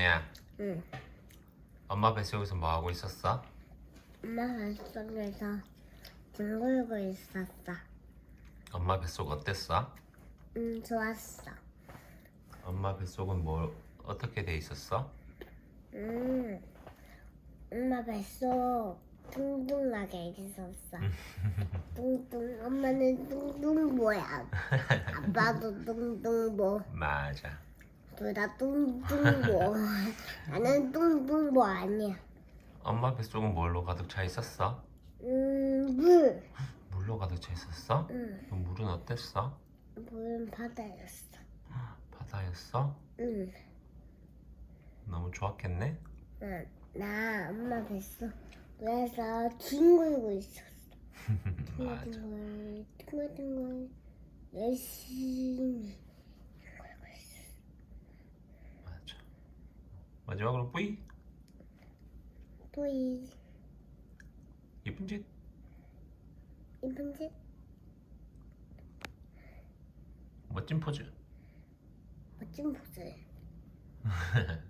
준호야, 응. 엄마 뱃속에서 뭐 하고 있었어? 엄마 뱃속에서 뒹굴고 있었어. 엄마 뱃속 어땠어? 응, 좋았어. 엄마 뱃속은 뭐 어떻게 돼 있었어? 응. 엄마 뱃속 뚱뚱하게 있었어. 뚱뚱. 엄마는 뚱뚱보야. 아빠도 뚱뚱보. 맞아. 둘다 뚱뚱보. 나는 뚱뚱보 아니야. 엄마 뱃속은 뭘로 가득 차 있었어? 음, 물. 물로 가득 차 있었어? 응. 그럼 물은 어땠어? 물은 바다였어. 바다였어? 응. 너무 좋았겠네? 응. 나 엄마 뱃속에서 뒹굴고 있었어. 맞아. 둥글둥글 둥글둥글 열심히 둥글고 있었어. 맞아. 마지막으로 뿌이 또이 예쁜 짓. 이쁜 짓 멋진 포즈. 멋진 포즈.